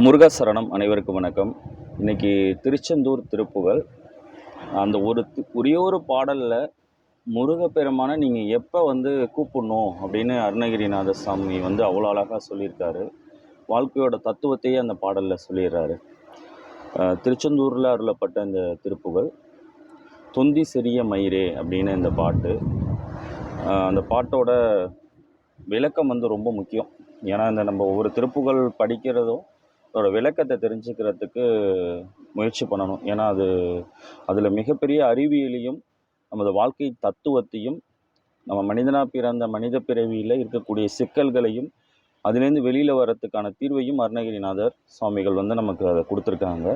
முருகசரணம் அனைவருக்கும் வணக்கம். இன்னைக்கு திருச்செந்தூர் திருப்புகள் அந்த ஒரு ஒரே ஒரு பாடலில் முருகப்பெருமானை நீங்கள் எப்போ வந்து கூப்பிடணும் அப்படின்னு அருணகிரிநாத சாமி வந்து அவ்வளோ அழகாக சொல்லியிருக்காரு. வாழ்க்கையோட தத்துவத்தையே அந்த பாடலில் சொல்லிடுறாரு. திருச்செந்தூரில் அருளப்பட்ட இந்த திருப்புகள் தொந்தி சிறிய மயிரே அப்படின்னு இந்த பாட்டு. அந்த பாட்டோட விளக்கம் வந்து ரொம்ப முக்கியம். ஏன்னா இந்த நம்ம ஒவ்வொரு திருப்புகள் படிக்கிறதும் அதோட விளக்கத்தை தெரிஞ்சுக்கிறதுக்கு முயற்சி பண்ணணும். ஏன்னா அது அதில் மிகப்பெரிய அறிவியலையும் நமது வாழ்க்கை தத்துவத்தையும் நம்ம மனிதனாக பிறந்த மனித பிறவியில் இருக்கக்கூடிய சிக்கல்களையும் அதுலேருந்து வெளியில் வர்றதுக்கான தீர்வையும் அருணகிரிநாதர் சுவாமிகள் வந்து நமக்கு அதை கொடுத்துருக்காங்க.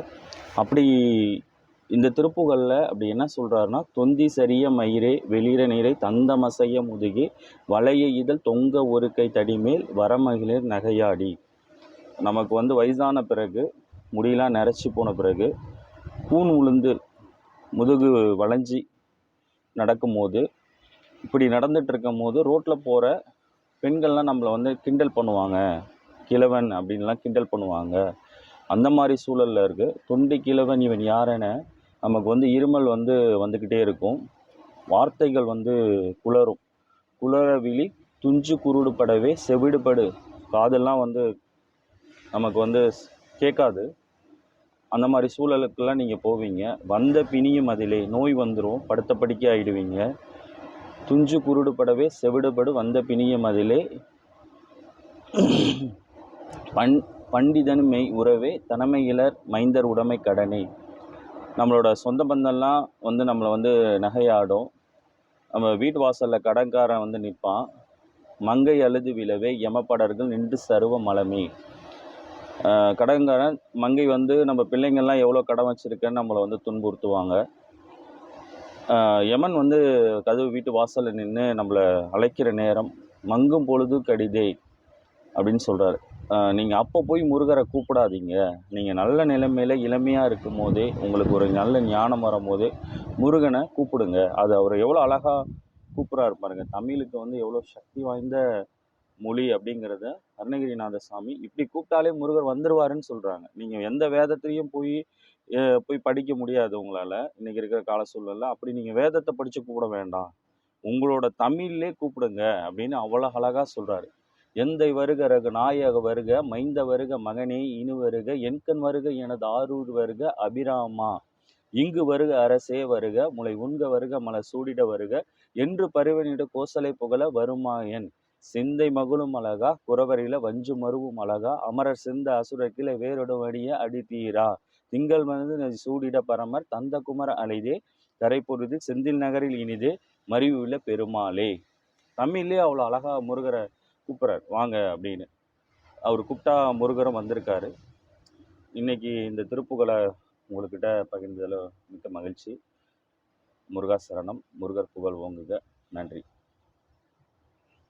அப்படி இந்த திருப்புகளில் அப்படி என்ன சொல்கிறாருன்னா தொந்தி சரிய மயிரே வெளிர நீரை தந்தமசைய முதுகி வளைய இதழ் தொங்க ஒரு கை தடிமேல் வரமகளிர் நகையாடி நமக்கு வந்து வயசான பிறகு முடியெலாம் நரைச்சி போன பிறகு கூன் உளுந்து முதுகு வளைஞ்சி நடக்கும்போது இப்படி நடந்துகிட்ருக்கும் போது ரோட்டில் போகிற பெண்கள்லாம் நம்மளை வந்து கிண்டல் பண்ணுவாங்க. கிழவன் அப்படின்லாம் கிண்டல் பண்ணுவாங்க. அந்த மாதிரி சூழலில் இருக்குது தொண்டி கிழவன் இவன் யாருன்னு நமக்கு வந்து இருமல் வந்து வந்துக்கிட்டே இருக்கும். வார்த்தைகள் வந்து குளரும். குளர விழி துஞ்சு குருடுபடவே செவிடுபடு. காதெல்லாம் வந்து நமக்கு வந்து கேட்காது. அந்த மாதிரி சூழலுக்கெல்லாம் நீங்கள் போவீங்க. வந்த பிணியும் அதிலே. நோய் வந்துடும் படுத்த படிக்க ஆகிடுவீங்க துஞ்சு குருடுபடவே செவிடுபடு வந்த பிணியும் அதிலே. பண் பண்டிதன் மெய் உறவே தனமையிலர் மைந்தர் உடைமை கடனே. நம்மளோட சொந்த பந்தம்லாம் வந்து நம்மளை வந்து நகையாடும். நம்ம வீட்டு வாசலில் கடன்காரன் வந்து நிற்பான். மங்கை அழுது விழவே யமப்படர்கள் நின்று சருவ மலமே. கடன்காரன் மங்கை வந்து நம்ம பிள்ளைங்கள்லாம் எவ்வளோ கடன் வச்சுருக்கேன்னு நம்மளை வந்து துன்புறுத்துவாங்க. யமன் வந்து கதவு வீட்டு வாசலில் நின்று நம்மளை அழைக்கிற நேரம் மங்கும் பொழுது கடிதே அப்படின்னு சொல்கிறாரு நீங்கள் அப்போ போய் முருகரை கூப்பிடாதீங்க. நீங்கள் நல்ல நிலைமையில் இளமையாக இருக்கும் போதே உங்களுக்கு ஒரு நல்ல ஞானம் வரும்போதே முருகனை கூப்பிடுங்க. அது அவர் எவ்வளோ அழகாக கூப்பிட்றாரு பாருங்க. தமிழுக்கு வந்து எவ்வளோ சக்தி வாய்ந்த மொழி அப்படிங்கிறத அருணகிரிநாத சாமி இப்படி கூப்பிட்டாலே முருகர் வந்துருவாருன்னு சொல்கிறாங்க நீங்கள் எந்த வேதத்துலேயும் போய் போய் படிக்க முடியாது உங்களால். இன்றைக்கி இருக்கிற கால சூழலில் அப்படி நீங்கள் வேதத்தை படித்து கூப்பிட வேண்டாம். உங்களோட தமிழ்லே கூப்பிடுங்க அப்படின்னு அவ்வளோ அழகாக சொல்கிறாரு எந்தை வருக ரகு நாயக வருக மைந்த வருக மகனே இனு வருக என்கண் வருக எனது ஆரூர் வருக அபிராமா. இங்கு வருக அரசே வருக முளை உண்க வருக மலை சூடிட வருக என்று பருவனிட கோசலை புகழ வருமாயன் சிந்தை மகளும் அழகா குறவரில வஞ்சு மருவும் அழகா அமரர் சிந்த அசுரக்கில வேறொடு வடிய அடித்தீரா? திங்கள் மனது சூடிட பரமர் தந்த குமர அலைதே கரைப்பொருது செந்தில் நகரில் இனிதே மறிவுள்ள பெருமாளே. தமிழ்லேயே அவ்வளோ அழகா முருகரை கூப்பிட்றார் வாங்க அப்படின்னு. அவர் கூப்பிட்டா முருகரும் வந்திருக்காரு. இன்னைக்கு இந்த திருப்புகளை உங்கள்கிட்ட பகிர்ந்ததில் மிக்க மகிழ்ச்சி. முருகா சரணம் முருகர் புகழ் ஓங்குக. நன்றி.